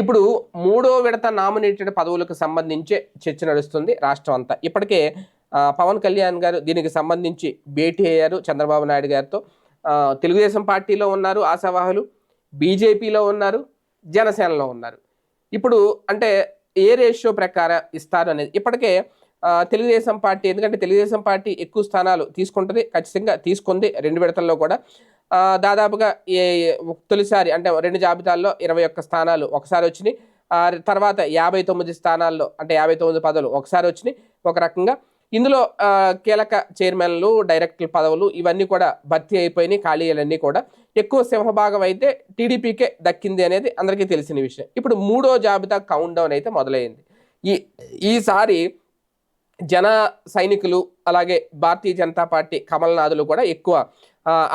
ఇప్పుడు మూడో విడత నామినేటెడ్ పదవులకు సంబంధించి చర్చ నడుస్తుంది రాష్ట్రం అంతా. ఇప్పటికే పవన్ కళ్యాణ్ గారు దీనికి సంబంధించి భేటీ అయ్యారు చంద్రబాబు నాయుడు గారితో. తెలుగుదేశం పార్టీలో ఉన్నారు ఆశావాహులు బీజేపీలో ఉన్నారు జనసేనలో ఉన్నారు. ఇప్పుడు అంటే ఏ రేషియో ప్రకారం ఇస్తారు అనేది. ఇప్పటికే తెలుగుదేశం పార్టీ ఎందుకంటే తెలుగుదేశం పార్టీ ఎక్కువ స్థానాలు తీసుకుంటుంది ఖచ్చితంగా తీసుకుంది రెండు విడతల్లో కూడా. దాదాపుగా ఏ తొలిసారి అంటే రెండు జాబితాల్లో ఇరవై ఒక్క స్థానాలు ఒకసారి వచ్చినాయి. ఆ తర్వాత యాభై తొమ్మిది స్థానాల్లో అంటే యాభై తొమ్మిది పదవులు ఒకసారి వచ్చినాయి. ఒక రకంగా ఇందులో కీలక చైర్మన్లు డైరెక్టర్ పదవులు ఇవన్నీ కూడా భర్తీ అయిపోయినాయి ఖాళీలన్నీ కూడా. ఎక్కువ సింహభాగం అయితే టీడీపీకే దక్కింది అనేది అందరికీ తెలిసిన విషయం. ఇప్పుడు మూడో జాబితా కౌంట్ డౌన్ అయితే మొదలైంది. ఈ ఈసారి జన సైనికులు అలాగే భారతీయ జనతా పార్టీ కమల్నాథులు కూడా ఎక్కువ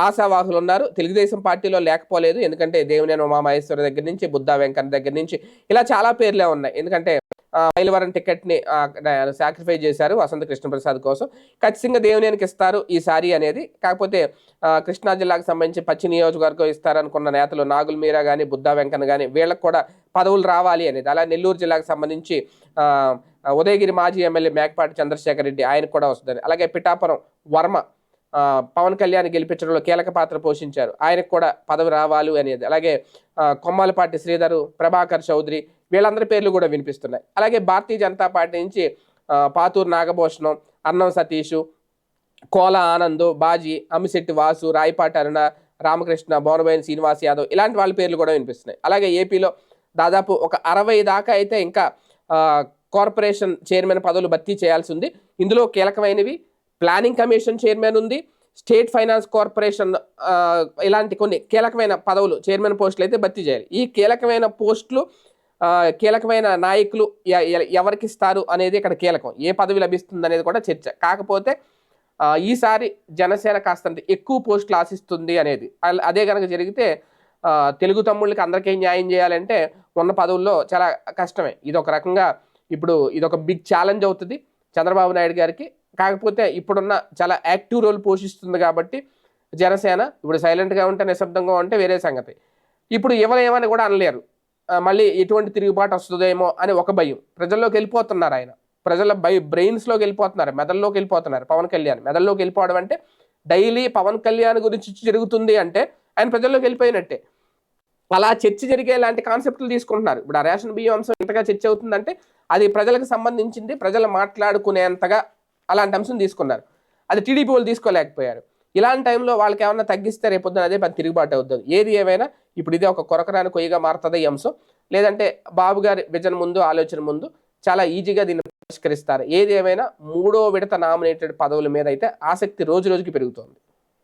ఆశావాహులు ఉన్నారు. తెలుగుదేశం పార్టీలో లేకపోలేదు. ఎందుకంటే దేవినేని ఉమామహేశ్వర దగ్గర నుంచి బుద్ధా వెంకన్న దగ్గర నుంచి ఇలా చాలా పేర్లే ఉన్నాయి. ఎందుకంటే మైలవరం టికెట్ని సాక్రిఫై చేశారు వసంత కృష్ణప్రసాద్ కోసం. ఖచ్చితంగా దేవినేనికి ఇస్తారు ఈ సారీ అనేది. కాకపోతే కృష్ణా జిల్లాకు సంబంధించి పచ్చి నియోజకవర్గం ఇస్తారనుకున్న నేతలు నాగుల్ మీరా కానీ బుద్ధా వెంకన్న కానీ వీళ్ళకి కూడా పదవులు రావాలి అనేది. అలా నెల్లూరు జిల్లాకు సంబంధించి ఉదయగిరి మాజీ ఎమ్మెల్యే మేకపాటి చంద్రశేఖర్ రెడ్డి ఆయనకు కూడా వస్తుంది అలాగే పిఠాపురం వర్మ పవన్ కళ్యాణ్ గెలిపించడంలో కీలక పాత్ర పోషించారు. ఆయనకు కూడా పదవి రావాలి అనేది. అలాగే కొమ్మాలపాటి శ్రీధరు ప్రభాకర్ చౌదరి వీళ్ళందరి పేర్లు కూడా వినిపిస్తున్నాయి. అలాగే భారతీయ జనతా పార్టీ నుంచి పాతూరు నాగభూషణం అన్నం సతీష్ కోల ఆనంద్ బాజీ అమ్మిశెట్టి వాసు రాయపాటి అరుణ రామకృష్ణ బోనబైన్ శ్రీనివాస్ యాదవ్ ఇలాంటి వాళ్ళ పేర్లు కూడా వినిపిస్తున్నాయి. అలాగే ఏపీలో దాదాపు ఒక అరవై దాకా అయితే ఇంకా కార్పొరేషన్ చైర్మన్ పదవులు భర్తీ చేయాల్సి ఉంది. ఇందులో కీలకమైనవి ప్లానింగ్ కమిషన్ చైర్మన్ ఉంది స్టేట్ ఫైనాన్స్ కార్పొరేషన్ ఇలాంటి కొన్ని కీలకమైన పదవులు చైర్మన్ పోస్టులు అయితే భర్తీ చేయాలి. ఈ కీలకమైన పోస్టులు కీలకమైన నాయకులు ఎ- ఎ- ఎవరికి ఇస్తారు అనేది ఇక్కడ కీలకం. ఏ పదవి లభిస్తుంది అనేది కూడా చర్చ. కాకపోతే ఈసారి జనసేన కాస్తంత ఎక్కువ పోస్టులు ఆశిస్తుంది అనేది. అదే కనుక జరిగితే తెలుగు తమ్ముళ్ళకి అందరికీ న్యాయం చేయాలంటే ఉన్న పదవుల్లో చాలా కష్టమే. ఇది ఒక రకంగా ఇప్పుడు ఇది ఒక బిగ్ ఛాలెంజ్ అవుతుంది చంద్రబాబు నాయుడు గారికి. కాకపోతే ఇప్పుడున్న చాలా యాక్టివ్ రోల్ పోషిస్తుంది కాబట్టి జనసేన ఇప్పుడు సైలెంట్గా ఉంటే నిశ్శబ్దంగా ఉంటే వేరే సంగతి. ఇప్పుడు ఎవరేమని కూడా అనలేరు. మళ్ళీ ఎటువంటి తిరుగుబాటు వస్తుందేమో అని ఒక భయం. ప్రజల్లోకి వెళ్ళిపోతున్నారు ఆయన. ప్రజల బై బ్రెయిన్స్లోకి వెళ్ళిపోతున్నారు మెదల్లోకి వెళ్ళిపోతున్నారు. పవన్ కళ్యాణ్ మెదల్లోకి వెళ్ళిపోవడం అంటే డైలీ పవన్ కళ్యాణ్ గురించి జరుగుతుంది అంటే ఆయన ప్రజల్లోకి వెళ్ళిపోయినట్టే. అలా చర్చ జరిగే లాంటి కాన్సెప్ట్లు తీసుకుంటున్నారు. ఇప్పుడు ఆ రేషన్ బియ్యం అంశం ఎంతగా చర్చ అవుతుందంటే అది ప్రజలకు సంబంధించింది ప్రజలు మాట్లాడుకునేంతగా అలాంటి అంశం తీసుకున్నారు. అది టీడీపీ వాళ్ళు తీసుకోలేకపోయారు. ఇలాంటి టైంలో వాళ్ళకి ఏమైనా తగ్గిస్తే రేపొద్దున అదే తిరుగుబాటు అవుతుంది ఏది ఏమైనా ఇప్పుడు ఇదే ఒక కొరకరాని కొయ్యగా మారుతుంది ఈ అంశం. లేదంటే బాబు గారి విజన్ ముందు ఆలోచన ముందు చాలా ఈజీగా దీన్ని పరిష్కరిస్తారు. ఏది ఏమైనా మూడో విడత నామినేటెడ్ పదవుల మీద అయితే ఆసక్తి రోజు రోజుకి పెరుగుతోంది.